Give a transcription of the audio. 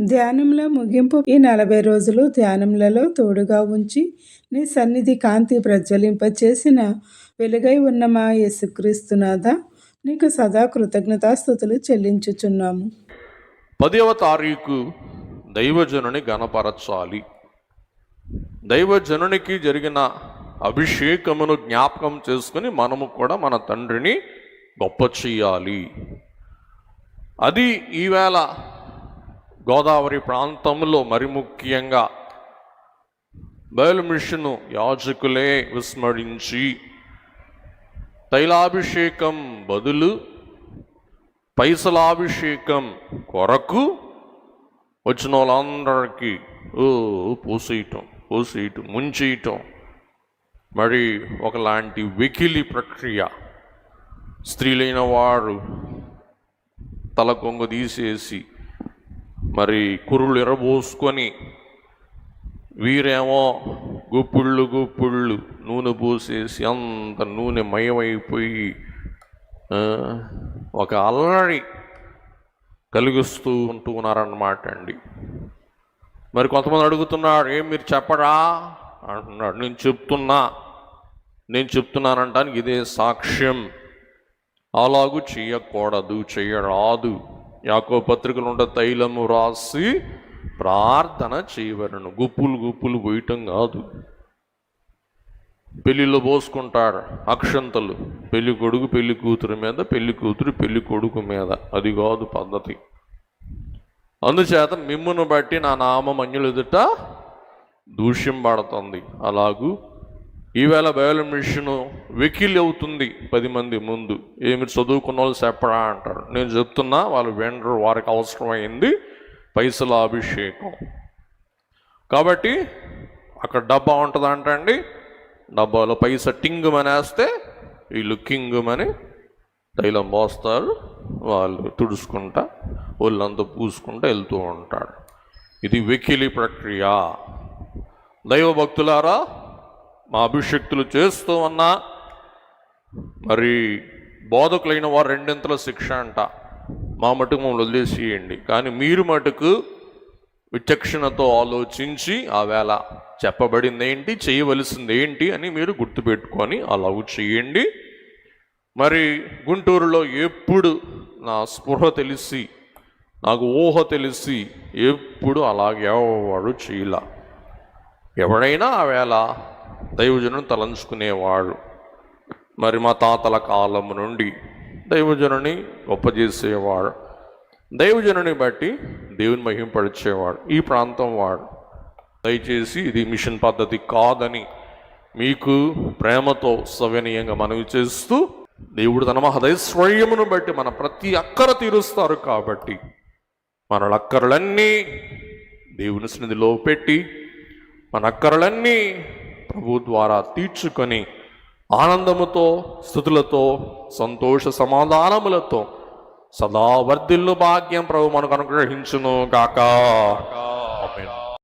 ధ్యానంలో ముగింపు. ఈ నలభై రోజులు ధ్యానములలో తోడుగా ఉంచి నీ సన్నిధి కాంతి ప్రజ్వలింపచేసిన వెలుగై ఉన్న మా యేసుక్రీస్తునాథ నీకు సదా కృతజ్ఞతాస్థుతులు చెల్లించుచున్నాము. పదవ తారీఖు దైవజనుని గణపరచాలి. దైవజనునికి జరిగిన అభిషేకమును జ్ఞాపకం చేసుకుని మనము కూడా మన తండ్రిని గొప్ప చెయ్యాలి అది ఈవేళ గోదావరి ప్రాంతంలో మరి ముఖ్యంగా బయలు మిషను యాజకులే విస్మరించి తైలాభిషేకం బదులు పైసలాభిషేకం కొరకు వచ్చిన వాళ్ళందరికీ ఓ పూసేయటం పూసేయటం ముంచేయటం. మరి ఒకలాంటి వెకిలి ప్రక్రియ. స్త్రీలైన వారు తల కొంగు తీసేసి మరి కురులు ఎరబోసుకొని వీరేమో గుప్పుళ్ళు గుప్పుళ్ళు నూనె పోసేసి అంత నూనె మయమైపోయి ఒక అల్లరి కలిగిస్తూ ఉంటూ ఉన్నారన్నమాట అండి. మరి కొంతమంది అడుగుతున్నారు ఏం మీరు చెప్పరా? అంటున్నాడు నేను చెప్తున్నా నేను చెప్తున్నానంటానికి ఇదే సాక్ష్యం. అలాగూ చేయకూడదు చేయరాదు. యాకో పత్రికలు ఉండ తైలము రాసి ప్రార్థన చేయవలను. గుప్పులు గుప్పులు పోయటం కాదు. పెళ్ళిలో పోసుకుంటారు అక్షంతలు. పెళ్ళి కొడుకు పెళ్ళి కూతురు మీద పెళ్ళి కూతురు పెళ్ళి కొడుకు మీద. అది కాదు పద్ధతి. అందుచేత మిమ్మును బట్టి నా నామం అన్యులు ఎదుట దూష్యం పడుతుంది అలాగూ ఈవేళ బయోల మిషను వెకిల్ అవుతుంది పది మంది ముందు. ఏమి చదువుకున్న వాళ్ళు చెప్పరా అంటారు. నేను చెప్తున్నా వాళ్ళు వెండరు వారికి అవసరమైంది పైసల అభిషేకం. కాబట్టి అక్కడ డబ్బా ఉంటుంది అంటండి డబ్బాలో పైస ఈ వీళ్ళు అని తైలం పోస్తారు. వాళ్ళు తుడుచుకుంటా ఒళ్ళంతా పూసుకుంటా వెళ్తూ ఉంటాడు ఇది వెకిలి ప్రక్రియ. దైవ భక్తులారా మా అభిషక్తులు చేస్తూ ఉన్నా మరి బోధకులైన వారు రెండింతల శిక్ష అంట. మా మటుకు మమ్మల్ని వదిలేసేయండి. కానీ మీరు మటుకు విచక్షణతో ఆలోచించి ఆ వేళ చెప్పబడింది ఏంటి చేయవలసింది ఏంటి అని మీరు గుర్తుపెట్టుకొని అలా చేయండి. మరి గుంటూరులో ఎప్పుడు నా స్పృహ తెలిసి నాకు ఊహ తెలిసి ఎప్పుడు అలాగే ఎవడు చేయలా. ఎవడైనా ఆ వేళ దైవజనుని తలంచుకునేవాడు. మరి మా తాతల కాలం నుండి దైవజనుని గొప్ప చేసేవాడు దైవజనుని బట్టి దేవుని మహింపరిచేవాడు. ఈ ప్రాంతం వాడు. దయచేసి ఇది మిషన్ పద్ధతి కాదని మీకు ప్రేమతో సవినీయంగా మనవి చేస్తూ దేవుడు తన మహదైశ్వర్యమును బట్టి మన ప్రతి అక్కర తీరుస్తారు కాబట్టి మన అక్కరలన్నీ దేవుని సన్నిధిలో పెట్టి మన అక్కరలన్నీ ప్రభు ద్వారా తీర్చుకొని ఆనందముతో స్థుతులతో సంతోష సమాధానములతో సదా వర్ధిల్లు భాగ్యం ప్రభు మనకు అనుగ్రహించును గాక.